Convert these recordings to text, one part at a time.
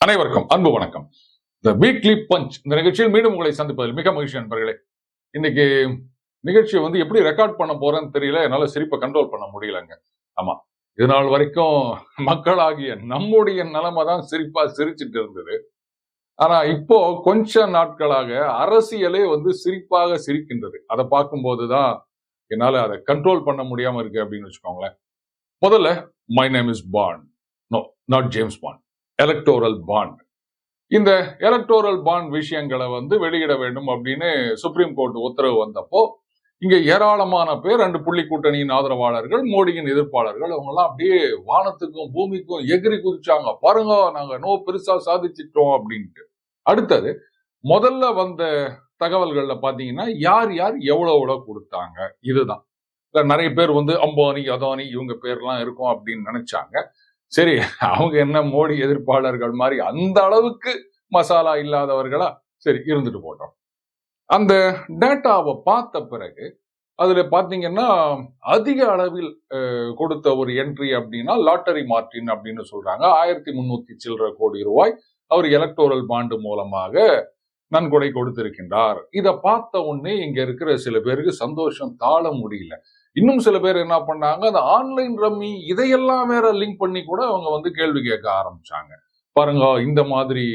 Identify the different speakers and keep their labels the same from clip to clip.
Speaker 1: அனைவருக்கும் அன்பு வணக்கம். த வீக்லி பஞ்ச் இந்த நிகழ்ச்சியில் மீண்டும் உங்களை சந்திப்பதில் மிக மகிழ்ச்சி நண்பர்களே. இன்னைக்கு நிகழ்ச்சியை வந்து எப்படி ரெக்கார்ட் பண்ண போறேன்னு தெரியல. என்னால சிரிப்பை கண்ட்ரோல் பண்ண முடியலங்க. ஆமா. இது நாள் வரைக்கும் மக்களாகிய நம்முடைய நிலைமை தான் சிரிப்பா சிரிச்சுட்டு இருந்தது. ஆனா இப்போ கொஞ்ச நாட்களாக அரசியலே வந்து சிரிப்பாக சிரிக்கின்றது. அதை பார்க்கும்போது தான் என்னால அதை கண்ட்ரோல் பண்ண முடியாம இருக்கு அப்படின்னு வச்சுக்கோங்களேன். முதல்ல my name is bond no not James Bond electoral bond இந்த எலக்டோரல் பாண்ட் விஷயங்களை வந்து வெளியிட வேண்டும் அப்படின்னு சுப்ரீம் கோர்ட் உத்தரவு வந்தப்போ இங்க ஏராளமான பேர் ரெண்டு புள்ளி கூட்டணியின் ஆதரவாளர்கள் மோடியின் எதிர்ப்பாளர்கள் அவங்கெல்லாம் அப்படியே வானத்துக்கும் பூமிக்கும் எகிரி குதிச்சாங்க. பாருங்க நாங்க நோ பெருசா சாதிச்சிட்டோம் அப்படின்ட்டு. அடுத்தது முதல்ல வந்த தகவல்கள்ல பாத்தீங்கன்னா யார் யார் எவ்வளவு எவ்வளோ கொடுத்தாங்க? இதுதான். நிறைய பேர் வந்து அம்பானி அதானி இவங்க பேர்லாம் இருக்கும் அப்படின்னு நினைச்சாங்க. சரி அவங்க என்ன மோடி எதிர்ப்பாளர்கள் மாதிரி அந்த அளவுக்கு மசாலா இல்லாதவர்களா? சரி இருந்துட்டு போட்டோம். அந்த டேட்டாவை பார்த்த பிறகு அதுல பாத்தீங்கன்னா அதிக அளவில் அஹ், கொடுத்த ஒரு என்ட்ரி அப்படின்னா லாட்டரி மார்டின் அப்படின்னு சொல்றாங்க. ஆயிரத்தி முன்னூத்தி சில்லற கோடி ரூபாய் அவர் எலக்டோரல் பாண்டு மூலமாக நன்கொடை கொடுத்திருக்கின்றார். இதை பார்த்த உடனே இங்க இருக்கிற சில பேருக்கு சந்தோஷம் தாழ முடியல. இன்னும் சில பேர் என்ன பண்ணாங்க அந்த ஆன்லைன் ரம்மி இதையெல்லாம் வேற லிங்க் பண்ணி கூட அவங்க வந்து கேள்வி கேட்க ஆரம்பிச்சாங்க. பாருங்க இந்த மாதிரி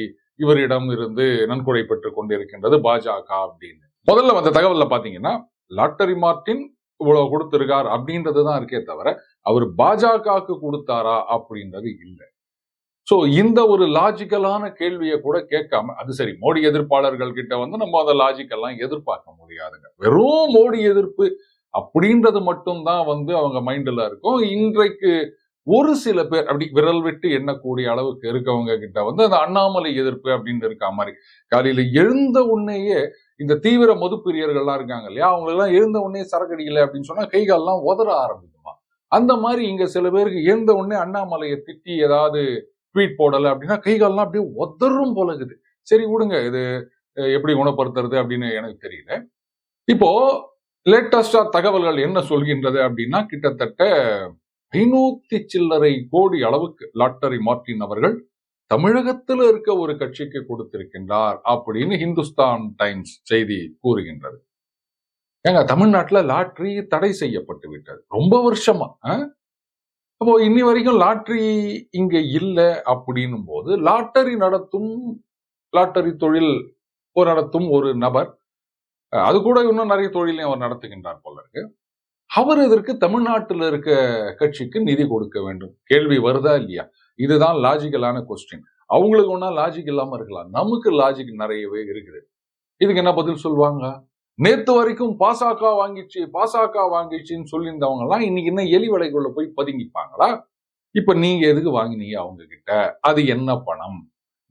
Speaker 1: இவரிடம் இருந்து நன்கொடை பெற்று கொண்டிருக்கின்றது பாஜக அப்படின்னு. முதல்ல வந்த தகவல்ல பாத்தீங்கன்னா லாட்டரி மார்டின் இவ்வளவு கொடுத்திருக்கார் அப்படின்றது தான் இருக்கே தவிர அவர் பாஜகவுக்கு கொடுத்தாரா அப்படின்றது இல்லை. ஸோ இந்த ஒரு லாஜிக்கலான கேள்வியை கூட கேட்காம அது சரி மோடி எதிர்ப்பாளர்கள் கிட்ட வந்து நம்ம அதை லாஜிக்கெல்லாம் எதிர்பார்க்க முடியாதுங்க. வெறும் மோடி எதிர்ப்பு அப்படின்றது மட்டும்தான் வந்து அவங்க மைண்டில் இருக்கும். இன்றைக்கு ஒரு சில பேர் அப்படி விரல் விட்டு எண்ணக்கூடிய அளவுக்கு இருக்கவங்க கிட்ட வந்து அந்த அண்ணாமலை எதிர்ப்பு அப்படின்னு இருக்கா மாதிரி காலையில எழுந்த உடனேயே இந்த தீவிர மதுப்பிரியர்கள்லாம் இருக்காங்க இல்லையா அவங்களெல்லாம் எழுந்த உடனே சரக்கடிக்கல அப்படின்னு சொன்னா கைகாலெலாம் உதற ஆரம்பிக்குமா? அந்த மாதிரி இங்க சில பேருக்கு எழுந்த உடனே அண்ணாமலையை திட்டி ஏதாவது ட்வீட் போடலை அப்படின்னா கைகாலெலாம் அப்படியே உதறும் போல இருக்குது. சரி விடுங்க இது எப்படி குணப்படுத்துறது அப்படின்னு எனக்கு தெரியல. இப்போ லேட்டஸ்டா தகவல்கள் என்ன சொல்கின்றது அப்படின்னா கிட்டத்தட்ட ஐநூத்தி சில்லறை கோடி அளவுக்கு லாட்டரி மார்டின் அவர்கள் தமிழகத்தில் இருக்க ஒரு கட்சிக்கு கொடுத்திருக்கின்றார் அப்படின்னு ஹிந்துஸ்தான் டைம்ஸ் செய்தி கூறுகின்றது. ஏங்க தமிழ்நாட்டுல லாட்டரி தடை செய்யப்பட்டு விட்டது. ரொம்ப வருஷமா அப்போ இன்னி வரைக்கும் லாட்டரி இங்க இல்லை அப்படின்னும் போது லாட்டரி நடத்தும் லாட்டரி தொழில் ஒரு நடத்தும் ஒரு நபர் அது கூட இன்னும் நிறைய தொழிலையும் அவர் நடத்துகின்றார் போல இருக்கு. அவர் இதற்கு தமிழ்நாட்டில் இருக்க கட்சிக்கு நிதி கொடுக்க வேண்டும். கேள்வி வருதா இல்லையா? இதுதான் லாஜிக்கலான கொஸ்டின் அவங்களுக்கு ஒன்றா லாஜிக் இல்லாம இருக்கலாம். நமக்கு லாஜிக் நிறையவே இருக்குது. இதுக்கு என்ன பதில் சொல்லுவாங்க நேத்து வரைக்கும் பாசாக்கா வாங்கிச்சு பாசாக்கா வாங்கிச்சுன்னு சொல்லியிருந்தவங்க எல்லாம் இன்னைக்கு என்ன எலி வலைக்குள்ள போய் பதுங்கிப்பாங்களா? இப்ப நீங்க எதுக்கு வாங்கினீங்க அவங்க கிட்ட அது என்ன பணம்?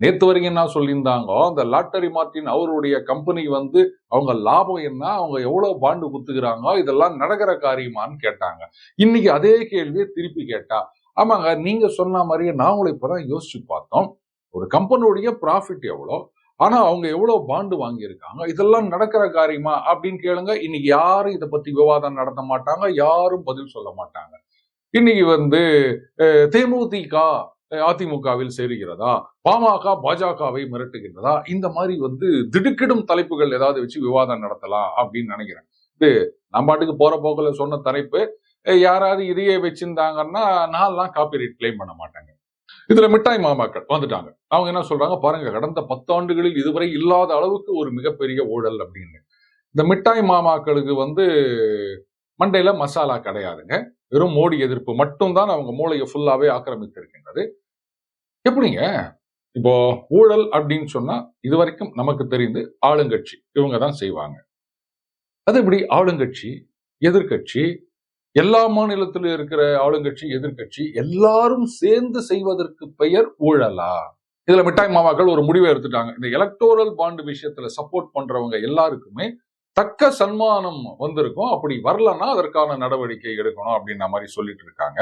Speaker 1: நேத்து வரைக்கும் என்ன சொல்லியிருந்தாங்க அந்த லாட்டரி மார்ட்டின் அவருடைய கம்பெனி வந்து அவங்க லாபம் என்ன அவங்க எவ்வளவு பாண்டு குத்துக்கிறாங்க இதெல்லாம் நடக்கிற காரியமான்னு கேட்டாங்க. இன்னைக்கு அதே கேள்வியை திருப்பி கேட்டா ஆமாங்க நீங்க சொன்ன மாதிரியே நாங்களும் இப்பதான் யோசிச்சு பார்த்தோம். ஒரு கம்பெனியுடைய ப்ராஃபிட் எவ்வளோ? ஆனா அவங்க எவ்வளவு பாண்டு வாங்கியிருக்காங்க? இதெல்லாம் நடக்கிற காரியமா? அப்படின்னு கேளுங்க. இன்னைக்கு யாரும் இதை பத்தி விவாதம் நடத்த மாட்டாங்க. யாரும் பதில் சொல்ல மாட்டாங்க. இன்னைக்கு வந்து தேமுதிக அதிமுகவில் சேருகிறதா? பாமக பாஜகவை மிரட்டுகின்றதா? இந்த மாதிரி வந்து திடுக்கிடும் தலைப்புகள் ஏதாவது வச்சு விவாதம் நடத்தலாம் அப்படின்னு நினைக்கிறேன். இது நம்ம பாட்டுக்கு போற போக்கில் சொன்ன தலைப்பு. யாராவது இதையே வச்சிருந்தாங்கன்னா நான்லாம் காப்பிரைட் கிளைம் பண்ண மாட்டாங்க. இதுல மிட்டாய் மாமாக்கள் வந்துட்டாங்க. அவங்க என்ன சொல்றாங்க? பாருங்க கடந்த பத்தாண்டுகளில் இதுவரை இல்லாத அளவுக்கு ஒரு மிகப்பெரிய ஊழல் அப்படின்னு. இந்த மிட்டாய் மாமாக்களுக்கு வந்து மண்டையில மசாலா கிடையாதுங்க. வெறும் மோடி எதிர்ப்பு மட்டும்தான் அவங்க மூளையை ஃபுல்லாவே ஆக்கிரமித்திருக்கின்றது. எப்படிங்க? இப்போ ஊழல் அப்படின்னு சொன்னா இது வரைக்கும் நமக்கு தெரிந்து ஆளுங்கட்சி இவங்க தான் செய்வாங்க. அது இப்படி ஆளுங்கட்சி எதிர்கட்சி எல்லா மாநிலத்திலும் இருக்கிற ஆளுங்கட்சி எதிர்க்கட்சி எல்லாரும் சேர்ந்து செய்வதற்கு பெயர் ஊழலா? இதுல மிட்டாய் மாமாக்கள் ஒரு முடிவை எடுத்துட்டாங்க. இந்த எலக்டோரல் பாண்டு விஷயத்துல சப்போர்ட் பண்றவங்க எல்லாருக்குமே தக்க சன்மானம் வந்திருக்கும். அப்படி வரலன்னா அதற்கான நடவடிக்கை எடுக்கணும் அப்படின்ற மாதிரி சொல்லிட்டு இருக்காங்க.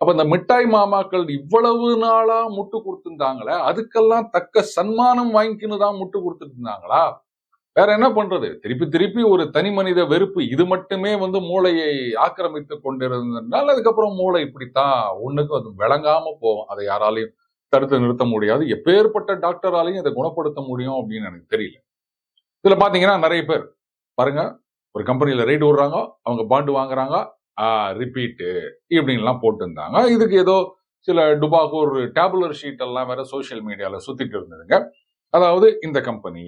Speaker 1: அப்ப இந்த மிட்டாய் மாமாக்கள் இவ்வளவு நாளா முட்டு கொடுத்துருந்தாங்களே அதுக்கெல்லாம் தக்க சன்மானம் வாங்கிக்கின்னு தான் முட்டு கொடுத்துட்டு இருந்தாங்களா? வேற என்ன பண்றது? திருப்பி திருப்பி ஒரு தனி மனித வெறுப்பு இது மட்டுமே வந்து மூளையை ஆக்கிரமித்து கொண்டிருந்ததுனால அதுக்கப்புறம் மூளை இப்படித்தான் ஒண்ணுக்கு அது விளங்காம போகும். அதை யாராலையும் தடுத்து நிறுத்த முடியாது. எப்பேற்பட்ட டாக்டராலையும் இதை குணப்படுத்த முடியும் அப்படின்னு எனக்கு தெரியல. இதுல பாத்தீங்கன்னா நிறைய பேர். பாருங்க ஒரு கம்பெனியில ரைடு விடுறாங்க அவங்க பாண்டு வாங்குறாங்க ரிப்பீட்டு இப்படின்லாம் போட்டிருந்தாங்க. இதுக்கு ஏதோ சில டுபாகூர் டேபுலர் ஷீட் எல்லாம் வேற சோஷியல் மீடியால சுத்திட்டு இருந்ததுங்க. அதாவது இந்த கம்பெனி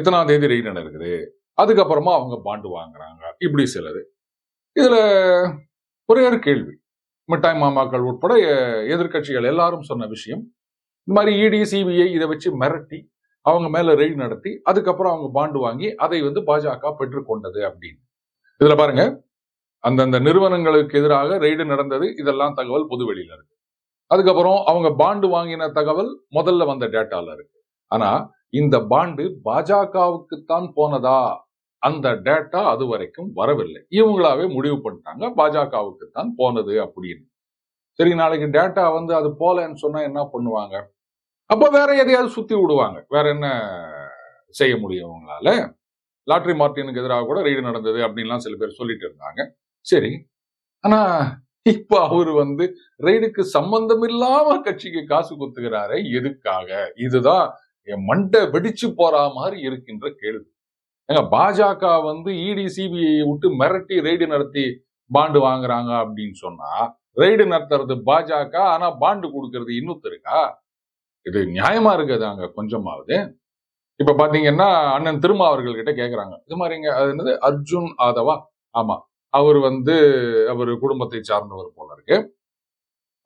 Speaker 1: இத்தனாம் தேதி ரைடு நடக்குது? அதுக்கப்புறமா அவங்க பாண்டு வாங்குறாங்க. இப்படி சிலது. இதுல ஒரே ஒரு கேள்வி. மிட்டாய் மாமாக்கள் உட்பட எதிர்கட்சிகள் எதிர்க்கட்சிகள் எல்லாரும் சொன்ன விஷயம் இந்த மாதிரி இடி சிபிஐ இதை வச்சு மிரட்டி அவங்க மேல ரெய்டு நடத்தி அதுக்கப்புறம் அவங்க பாண்டு வாங்கி அதை வந்து பாஜக பெற்றுக்கொண்டது அப்படின்னு. இதுல பாருங்க. அந்தந்த நிறுவனங்களுக்கு எதிராக ரெய்டு நடந்தது இதெல்லாம் தகவல் பொதுவெளியில இருக்கு. அதுக்கப்புறம் அவங்க பாண்டு வாங்கின தகவல் முதல்ல வந்த டேட்டால இருக்கு. ஆனா இந்த பாண்டு பாஜகவுக்கு தான் போனதா? அந்த டேட்டா அது வரைக்கும் வரவில்லை. இவங்களாவே முடிவு பண்ணிட்டாங்க பாஜகவுக்கு தான் போனது அப்படின்னு. சரி நாளைக்கு டேட்டா வந்து அது போலன்னு சொன்னா என்ன பண்ணுவாங்க? அப்ப வேற எதையாவது சுத்தி விடுவாங்க. வேற என்ன செய்ய முடியும் அவங்களால? லாட்ரி மார்ட்டினுக்கு எதிராக கூட ரெய்டு நடந்தது அப்படின்லாம் சில பேர் சொல்லிட்டு இருந்தாங்க. சரி ஆனா இப்ப அவர் வந்து ரெய்டுக்கு சம்பந்தம் இல்லாம கட்சிக்கு காசு குத்துகிறாரே எதுக்காக? இதுதான் மண்டை வெடிச்சு போற மாதிரி இருக்கின்ற கேள்வி. ஏங்க பாஜக வந்து இடி சிபிஐ விட்டு மிரட்டி ரெய்டு நடத்தி பாண்டு வாங்குறாங்க அப்படின்னு சொன்னா ரெய்டு நடத்துறது பாஜக ஆனா பாண்டு கொடுக்கறது இன்னொருத்தருக்கா இது நியாயமா இருக்குதாங்க கொஞ்சமாவது? இப்ப பாத்தீங்கன்னா அண்ணன் திருமா அவர்கள் கிட்ட கேக்குறாங்க. இது மாதிரிங்க அது என்னது? அர்ஜுன் ஆதவா? ஆமா. அவர் வந்து அவர் குடும்பத்தை சார்ந்தவர் போல இருக்கு.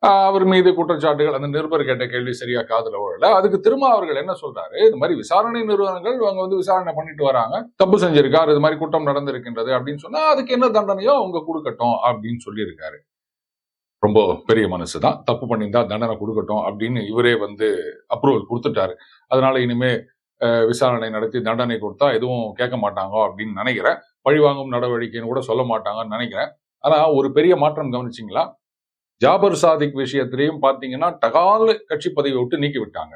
Speaker 1: அவர் மீது குற்றச்சாட்டுகள் அந்த நிருபர் கேட்ட கேள்வி சரியா காதல விழல. அதுக்கு திரும்ப அவர்கள் என்ன சொல்றாரு? இது மாதிரி விசாரணை நிறுவனங்கள் அவங்க வந்து விசாரணை பண்ணிட்டு வராங்க. தப்பு செஞ்சிருக்காரு இது மாதிரி குற்றம் நடந்திருக்கின்றது அப்படின்னு சொன்னா அதுக்கு என்ன தண்டனையோ அவங்க கொடுக்கட்டும் அப்படின்னு சொல்லியிருக்காரு. ரொம்ப பெரிய மனசு தான். தப்பு பண்ணியிருந்தா தண்டனை கொடுக்கட்டும் அப்படின்னு இவரே வந்து அப்ரூவல் கொடுத்துட்டாரு. அதனால இனிமே விசாரணை நடத்தி தண்டனை கொடுத்தா எதுவும் கேட்க மாட்டாங்க அப்படின்னு நினைக்கிறேன். பழிவாங்கும் நடவடிக்கைன்னு கூட சொல்ல மாட்டாங்கன்னு நினைக்கிறேன். ஆனா ஒரு பெரிய மாற்றம் கவனிச்சிங்களா? ஜாபர் சாதிக் விஷயத்திலையும் பாத்தீங்கன்னா டகால் கட்சி பதவியை விட்டு நீக்கி விட்டாங்க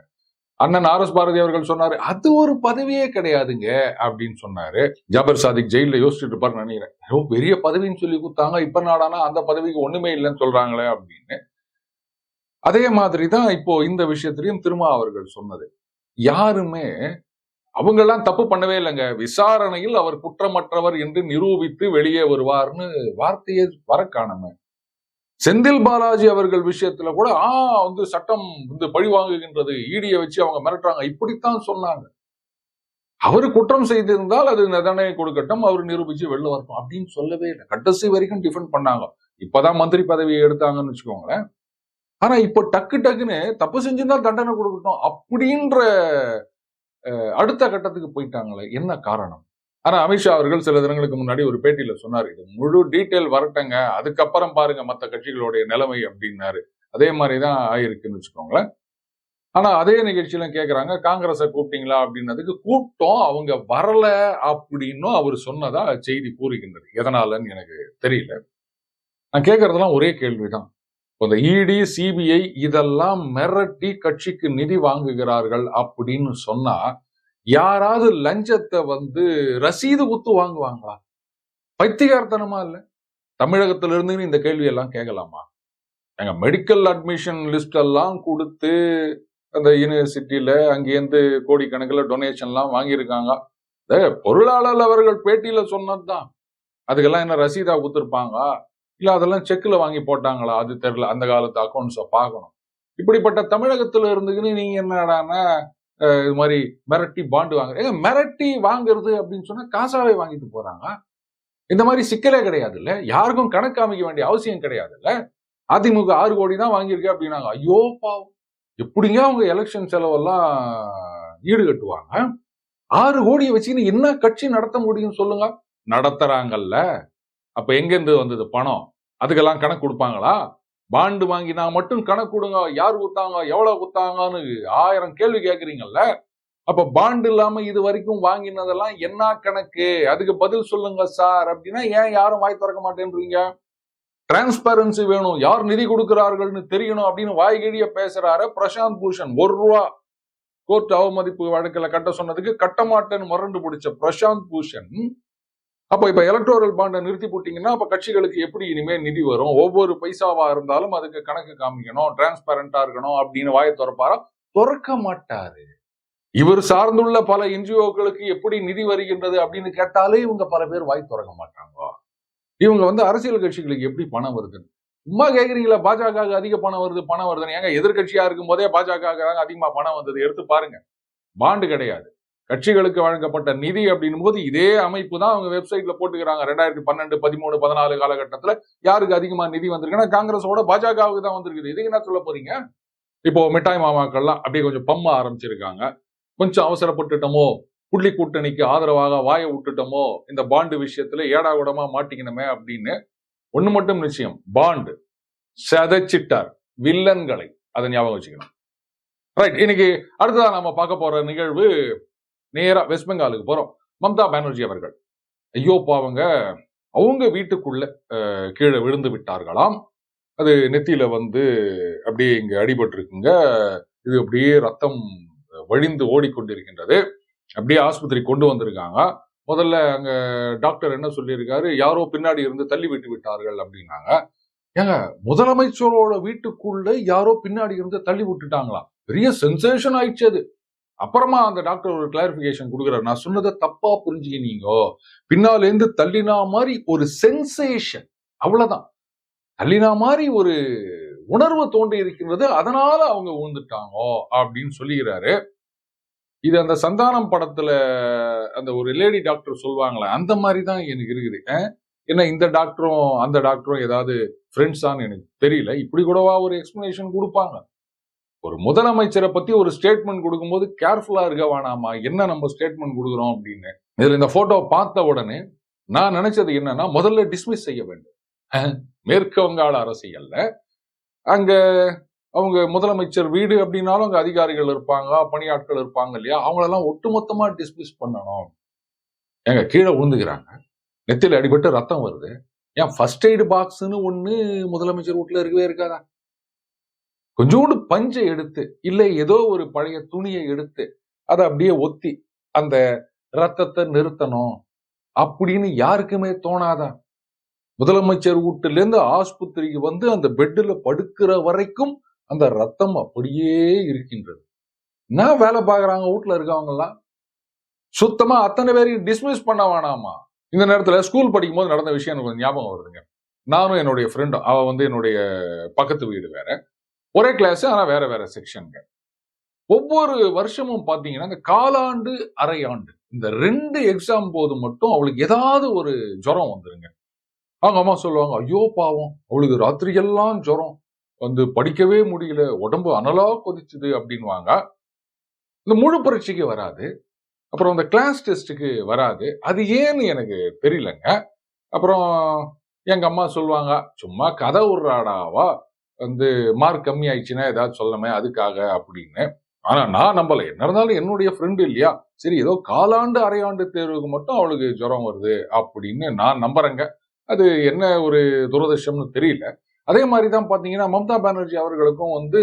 Speaker 1: அண்ணன் ஆர் எஸ் பாரதி அவர்கள் சொன்னாரு அது ஒரு பதவியே கிடையாதுங்க அப்படின்னு சொன்னாரு. ஜாபர் சாதிக் ஜெயில யோசிச்சுட்டு இருப்பாரு நினைக்கிறேன். பெரிய பதவின்னு சொல்லி கொடுத்தாங்க இப்ப நாடானா அந்த பதவிக்கு ஒண்ணுமே இல்லைன்னு சொல்றாங்களே அப்படின்னு. அதே மாதிரி தான் இப்போ இந்த விஷயத்திலையும் திருமா அவர்கள் சொன்னது. யாருமே அவங்கெல்லாம் தப்பு பண்ணவே இல்லைங்க. விசாரணையில் அவர் குற்றமற்றவர் என்று நிரூபித்து வெளியே வருவார்னு வார்த்தையே வர காணமே. செந்தில் பாலாஜி அவர்கள் விஷயத்துல கூட ஆ வந்து சட்டம் வந்து பழி வாங்குகின்றது ஈடியை வச்சு அவங்க மிரட்டுறாங்க. இப்படித்தான் சொன்னாங்க. அவர் குற்றம் செய்திருந்தால் அது தண்டனை கொடுக்கட்டும் அவர் நிரூபிச்சு வெளில வரட்டும் அப்படின்னு சொல்லவே இல்லை. கடைசி வரைக்கும் டிஃபெண்ட் பண்ணாங்க. இப்பதான் மந்திரி பதவியை எடுத்தாங்கன்னு வச்சுக்கோங்களேன். ஆனா இப்போ டக்கு டக்குன்னு தப்பு செஞ்சிருந்தா தண்டனை கொடுக்கட்டும் அப்படின்ற அடுத்த கட்டத்துக்கு போயிட்டாங்களே. என்ன காரணம்? ஆனா அமித்ஷா அவர்கள் சில தினங்களுக்கு முன்னாடி ஒரு பேட்டியில சொன்னார் இது முழு டீட்டெயில் வரட்டங்க அதுக்கப்புறம் பாருங்க மற்ற கட்சிகளுடைய நிலைமை அப்படின்னாரு. அதே மாதிரிதான் ஆயிருக்குன்னு வச்சுக்கோங்களேன். ஆனா அதே நிகழ்ச்சியில கேக்குறாங்க காங்கிரஸை கூப்பிட்டீங்களா? அப்படின்னதுக்கு கூப்பிட்டோம் அவங்க வரல அப்படின்னும் அவர் சொன்னதா செய்தி கூறுகின்றது. எதனாலன்னு எனக்கு தெரியல. நான் கேட்கறதெல்லாம் ஒரே கேள்விதான். இந்த இடி சிபிஐ இதெல்லாம் மிரட்டி கட்சிக்கு நிதி வாங்குகிறார்கள் அப்படின்னு சொன்னா யாராவது லஞ்சத்தை வந்து ரசீது குத்து வாங்குவாங்களா? பைத்தியகார்த்தனமா இல்ல? தமிழகத்துல இருந்து இந்த கேள்வி எல்லாம் கேட்கலாமா? எங்க மெடிக்கல் அட்மிஷன் லிஸ்ட் எல்லாம் கொடுத்து அந்த யூனிவர்சிட்டியில அங்கேருந்து கோடிக்கணக்கில் டொனேஷன்லாம் வாங்கியிருக்காங்க. பொருளாளர் அவர்கள் பேட்டியில சொன்னதுதான். அதுக்கெல்லாம் என்ன ரசீதா கொடுத்துருப்பாங்க இல்ல அதெல்லாம் செக்கில் வாங்கி போட்டாங்களா? அது தெரியல. அந்த காலத்து அக்கௌண்ட்ஸை பார்க்கணும். இப்படிப்பட்ட தமிழகத்துல இருந்துக்குன்னு நீங்க என்னடான்னா இது மாதிரி மிரட்டி பாண்டு வாங்குறது ஏங்க மிரட்டி வாங்குறது அப்படின்னு சொன்னா காசாவே வாங்கிட்டு போறாங்க. இந்த மாதிரி சிக்கலே கிடையாது இல்ல யாருக்கும் கணக்கு காமிக்க வேண்டிய அவசியம் கிடையாது இல்ல அதிமுக ஆறு கோடி தான் வாங்கியிருக்கு அப்படின்னாங்க. ஐயோ பாவம். எப்படிங்க அவங்க எலெக்ஷன் செலவெல்லாம் ஈடு கட்டுவாங்க ஆறு கோடியை வச்சுக்கின்னு என்ன கட்சி நடத்த முடியும் சொல்லுங்க. நடத்துறாங்கல்ல. அப்ப எங்கேருந்து வந்தது பணம்? அதுக்கெல்லாம் கணக்கு கொடுப்பாங்களா? பாண்டு வாங்கினா மட்டும் கணக்கு கொடுங்க. யார் குத்தாங்க எவ்வளவு கொடுத்தாங்கன்னு ஆயிரம் கேள்வி கேட்குறீங்கல்ல அப்ப பாண்டு இல்லாம இது வரைக்கும் வாங்கினதெல்லாம் என்ன கணக்கு? அதுக்கு பதில் சொல்லுங்க சார். அப்படின்னா ஏன் யாரும் வாய் திறக்க மாட்டேன்றீங்க? டிரான்ஸ்பரன்சி வேணும். யார் நிதி கொடுக்கிறார்கள்னு தெரியணும் அப்படின்னு வாய்கிழிய பேசுறாரு பிரசாந்த் பூஷன். ஒரு ரூபா கோர்ட் அவமதிப்பு வழக்குல கட்ட சொன்னதுக்கு கட்ட மாட்டேன்னு மறண்டு பிடிச்ச பிரசாந்த் பூஷன் அப்ப இப்ப எலக்ட்ரோரல் பாண்டை நிறுத்தி போட்டீங்கன்னா அப்ப கட்சிகளுக்கு எப்படி இனிமேல் நிதி வரும்? ஒவ்வொரு பைசாவா இருந்தாலும் அதுக்கு கணக்கு காமிக்கணும் டிரான்ஸ்பரண்டாக இருக்கணும் அப்படின்னு வாயை திறப்பாரா? திறக்க மாட்டாரு. இவர் சார்ந்துள்ள பல என்ஜிஓக்களுக்கு எப்படி நிதி வருகின்றது அப்படின்னு கேட்டாலே இவங்க பல பேர் வாய் திறக்க மாட்டாங்க. இவங்க வந்து அரசியல் கட்சிகளுக்கு எப்படி பணம் வருது சும்மா கேட்குறீங்களா பாஜக அதிக பணம் வருது பணம் வருதுன்னு. ஏங்க எதிர்கட்சியா இருக்கும் போதே பாஜக அதிகமா பணம் வந்தது? எடுத்து பாருங்க. பாண்டு கிடையாது. கட்சிகளுக்கு வழங்கப்பட்ட நிதி அப்படின்னும் போது இதே அமைப்பு தான் அவங்க வெப்சைட்ல போட்டுக்கிறாங்க. ரெண்டாயிரத்தி பன்னெண்டு பதிமூணு பதினாலு காலகட்டத்துல யாருக்கு அதிகமா நிதி வந்திருக்குன்னா காங்கிரஸோட பாஜகவுக்கு தான் வந்திருக்குது. இதுக்கு என்ன சொல்ல போறீங்க? இப்போ மிட்டாய் மாமாக்கள்லாம் அப்படியே கொஞ்சம் பம்ம ஆரம்பிச்சிருக்காங்க. கொஞ்சம் அவசரப்பட்டுட்டோமோ? புள்ளி கூட்டணிக்கு ஆதரவாக வாயை விட்டுட்டோமோ? இந்த பாண்டு விஷயத்துல ஏடா கூடமா மாட்டிக்கணுமே அப்படின்னு ஒண்ணு மட்டும் நிச்சயம். பாண்டு. சதைச்சிட்டார். வில்லன்களை. அதை ஞாபகம் வச்சுக்கணும். ரைட் இன்னைக்கு அடுத்ததா நாம பார்க்க போற நிகழ்வு நேராக வெஸ்ட் பெங்காலுக்கு போகிறோம் மம்தா பானர்ஜி அவர்கள். ஐயோ பாவங்க. அவங்க வீட்டுக்குள்ள கீழே விழுந்து விட்டார்களாம். அது நெத்தியில வந்து அப்படியே இங்க அடிபட்டிருக்குங்க. இது அப்படியே ரத்தம் வழிந்து ஓடிக்கொண்டிருக்கின்றது. அப்படியே ஆஸ்பத்திரி கொண்டு வந்திருக்காங்க. முதல்ல அங்க டாக்டர் என்ன சொல்லியிருக்காரு? யாரோ பின்னாடி இருந்து தள்ளி விட்டு விட்டார்கள் அப்படின்னாங்க. ஏங்க முதலமைச்சரோட வீட்டுக்குள்ள யாரோ பின்னாடி இருந்து தள்ளி விட்டுட்டாங்களா பெரிய சென்சேஷன் ஆயிடுச்சு அது. அப்புறமா அந்த டாக்டர் ஒரு கிளாரிபிகேஷன் கொடுக்குறாரு. நான் சொன்னதை தப்பா புரிஞ்சுக்கினீங்க? பின்னால இருந்து தள்ளினா மாதிரி ஒரு சென்சேஷன் அவ்வளவுதான். தள்ளினா மாதிரி ஒரு உணர்வு தோன்றி இருக்கின்றது. அதனால அவங்க விழுந்துட்டாங்க அப்படின்னு சொல்லுகிறாரு இது அந்த சந்தானம் படத்துல அந்த ஒரு லேடி டாக்டர் சொல்லுவாங்களே அந்த மாதிரி தான் எனக்கு இருக்குது. என்ன ஏன்னா இந்த டாக்டரும் அந்த டாக்டரும் ஏதாவது ஃப்ரெண்ட்ஸான்னு எனக்கு தெரியல. இப்படி கூடவா ஒரு எக்ஸ்பிளனேஷன் கொடுப்பாங்க? ஒரு முதலமைச்சரை பத்தி ஒரு ஸ்டேட்மெண்ட் கொடுக்கும்போது கேர்ஃபுல்லா இருக்க வேணாமா? என்ன நம்ம ஸ்டேட்மெண்ட் கொடுக்குறோம் அப்படின்னு? இதுல இந்த போட்டோ பார்த்த உடனே நான் நினைச்சது என்னன்னா முதல்ல டிஸ்மிஸ் செய்ய வேண்டும். மேற்கு வங்காள அரசியல்ல. அங்க அவங்க முதலமைச்சர் வீடு அப்படின்னாலும் அங்க அதிகாரிகள் இருப்பாங்க பணியாட்கள் இருப்பாங்க இல்லையா? அவங்களெல்லாம் ஒட்டுமொத்தமா டிஸ்மிஸ் பண்ணணும். எங்க கீழே விழுந்துக்கிறாங்க. நெத்தியில் அடிபட்டு ரத்தம் வருது. ஏன் ஃபர்ஸ்ட் எய்டு பாக்ஸ்னு ஒண்ணு முதலமைச்சர் வீட்டில் இருக்கவே இருக்காதா? கொஞ்சோண்டு பஞ்சை எடுத்து இல்லை ஏதோ ஒரு பழைய துணியை எடுத்து அதை அப்படியே ஒத்தி அந்த ரத்தத்தை நிறுத்தணும் அப்படின்னு யாருக்குமே தோணாதா? முதலமைச்சர் வீட்டுல இருந்து ஆஸ்பத்திரிக்கு வந்து அந்த பெட்டில் படுக்கிற வரைக்கும் அந்த ரத்தம் அப்படியே இருக்கின்றது. என்ன வேலை பார்க்கறாங்க வீட்டில் இருக்கவங்கலாம் சுத்தமா அத்தனை பேரையும் டிஸ்மிஸ் பண்ண வேணாமா? இந்த நேரத்துல ஸ்கூல் படிக்கும் போது நடந்த விஷயம் எனக்கு ஞாபகம் வருதுங்க. நானும் என்னுடைய ஃப்ரெண்டும் அவள் வந்து என்னுடைய பக்கத்து வீடு வேற. ஒரே கிளாஸ் ஆனால் வேற வேற செக்ஷனுங்க ஒவ்வொரு வருஷமும் பார்த்தீங்கன்னா இந்த காலாண்டு அரையாண்டு இந்த ரெண்டு எக்ஸாம் போது மட்டும் அவளுக்கு ஏதாவது ஒரு ஜுரம் வந்துருங்க. அவங்க அம்மா சொல்லுவாங்க ஐயோ பாவம் அவளுக்கு ராத்திரியெல்லாம் ஜுரம். வந்து படிக்கவே முடியல உடம்பு அனலா கொதிச்சுது அப்படின்வாங்க இந்த முழு பரீட்சைக்கு வராது. அப்புறம் இந்த கிளாஸ் டெஸ்ட்டுக்கு வராது. அது ஏன்னு எனக்கு தெரியலங்க. அப்புறம் எங்க அம்மா சொல்லுவாங்க சும்மா கதை விடுறாடாவா வந்து மார்க் கம்மி ஆயிடுச்சுன்னா ஏதாவது சொல்லணுமே அதுக்காக அப்படின்னு. ஆனா நான் நம்பலை. என்ன இருந்தாலும் என்னுடைய ஃப்ரெண்டு இல்லையா? சரி ஏதோ காலாண்டு அரையாண்டு தேர்வுக்கு மட்டும் அவளுக்கு ஜுரம் வருது அப்படின்னு நான் நம்புறேங்க. அது என்ன ஒரு துரதிருஷ்டம்னு தெரியல. அதே மாதிரி தான் பார்த்தீங்கன்னா மம்தா பானர்ஜி அவர்களுக்கும் வந்து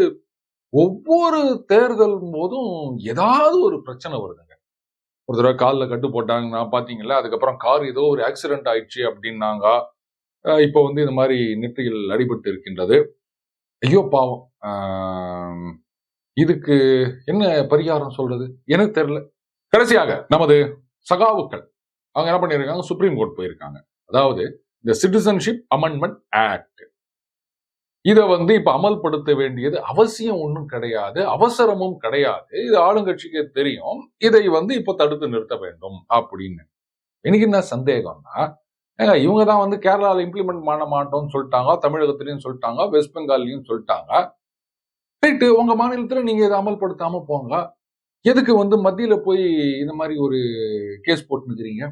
Speaker 1: ஒவ்வொரு தேர்தல் போதும் ஏதாவது ஒரு பிரச்சனை வருதுங்க. ஒரு தடவை காலில் கட்டு போட்டாங்கன்னா பார்த்தீங்களா அதுக்கப்புறம் கார் ஏதோ ஒரு ஆக்சிடென்ட் ஆயிடுச்சு அப்படின்னாங்க. இப்போ வந்து இந்த மாதிரி நெற்றிகள் அடிபட்டு இருக்கின்றது. ஐயோ பாவம். இதுக்கு என்ன பரிகாரம் சொல்றது? எனக்கு தெரியல. கடைசியாக நமது சகாவுக்கள். அவங்க என்ன பண்ணியிருக்காங்க? சுப்ரீம் கோர்ட் போயிருக்காங்க. அதாவது இந்த சிட்டிசன்ஷிப் அமெண்ட்மெண்ட் ஆக்ட் இதை வந்து இப்ப அமல்படுத்த வேண்டியது அவசியம் ஒன்றும் கிடையாது. அவசரமும் கிடையாது. இது ஆளுங்கட்சிக்கு தெரியும். இதை வந்து இப்போ தடுத்து நிறுத்த வேண்டும் அப்படின்னு. எனக்கு என்ன சந்தேகம்னா ஏங்க இவங்க தான் வந்து கேரளால இம்ப்ளிமெண்ட் பண்ண மாட்டோம்னு சொல்லிட்டாங்க தமிழகத்திலையும் சொல்லிட்டாங்க வெஸ்ட் பெங்கால்லையும் சொல்லிட்டாங்க. ரைட்டு உங்க மாநிலத்துல நீங்க இதை அமல்படுத்தாம போங்க. எதுக்கு வந்து மத்தியில போய் இந்த மாதிரி ஒரு கேஸ் போட்டுக்கிறீங்க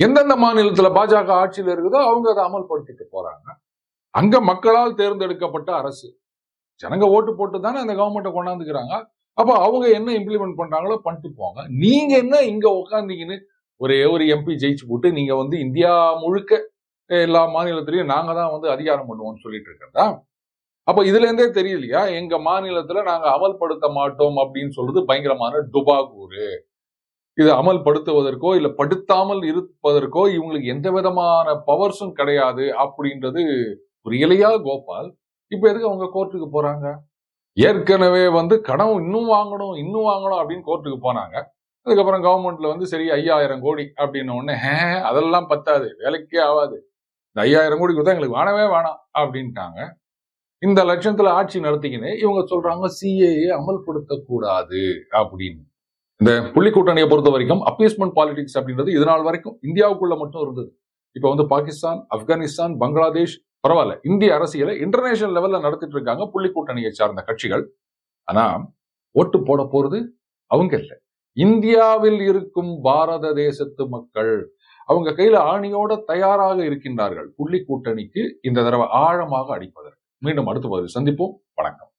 Speaker 1: எந்தெந்த மாநிலத்துல பாஜக ஆட்சியில இருக்குதோ அவங்க அதை அமல்படுத்திட்டு போறாங்க. அங்க மக்களால் தேர்ந்தெடுக்கப்பட்ட அரசு. ஜனங்க ஓட்டு போட்டு தானே அந்த கவர்மெண்ட்டை கொண்டாந்துக்கிறாங்க. அப்போ அவங்க என்ன இம்ப்ளிமெண்ட் பண்றாங்களோ பண்ணிட்டு போங்க. நீங்க என்ன இங்க உட்காந்தீங்கன்னு ஒரே ஒரு எம்பி ஜெயிச்சு போட்டு நீங்க வந்து இந்தியா முழுக்க எல்லா மாநிலத்திலையும் நாங்க தான் வந்து அதிகாரம் பண்ணுவோம்னு சொல்லிட்டு இருக்கிறதா? அப்ப இதுல இருந்தே தெரியலையா? எங்க மாநிலத்துல நாங்க அமல்படுத்த மாட்டோம் அப்படின்னு சொல்றது பயங்கரமான டுபாகூரு இது அமல்படுத்துவதற்கோ இல்ல படுத்தாமல் இருப்பதற்கோ இவங்களுக்கு எந்த விதமான பவர்ஸும் கிடையாது அப்படின்றது புரியலையா கோபால்? இப்ப எதுக்கு அவங்க கோர்ட்டுக்கு போறாங்க? ஏற்கனவே வந்து கடன் இன்னும் வாங்கணும் இன்னும் வாங்கணும் அப்படின்னு கோர்ட்டுக்கு போனாங்க. அதுக்கப்புறம் கவர்மெண்ட்ல வந்து சரி ஐயாயிரம் கோடி அப்படின்ன உடனே அதெல்லாம் பத்தாது வேலைக்கே ஆகாது இந்த ஐயாயிரம் கோடி தான் எங்களுக்கு வேணவே வேணாம் அப்படின்ட்டாங்க. இந்த லட்சத்துல ஆட்சி நடத்திக்கின்னு இவங்க சொல்றாங்க சிஏஏ அமல்படுத்தக்கூடாது அப்படின்னு. இந்த புள்ளி கூட்டணியை பொறுத்த வரைக்கும் அப்பீஸ்மெண்ட் பாலிடிக்ஸ் அப்படின்றது இது நாள் வரைக்கும் இந்தியாவுக்குள்ள மட்டும் இருந்தது. இப்ப வந்து பாகிஸ்தான் ஆப்கானிஸ்தான் பங்களாதேஷ் பரவாயில்ல இந்திய அரசியலை இன்டர்நேஷனல் லெவல்ல நடத்திட்டு இருக்காங்க புள்ளி கூட்டணியை சார்ந்த கட்சிகள். ஆனா ஓட்டு போட போறது அவங்க இல்லை. இந்தியாவில் இருக்கும் பாரத தேசத்து மக்கள் அவங்க கையில ஆணியோட தயாராக இருக்கின்றார்கள். புள்ளி கூட்டணிக்கு இந்த தடவை ஆழமாக அடிப்பதற்கு. மீண்டும் அடுத்த பதிவில் சந்திப்போம். வணக்கம்.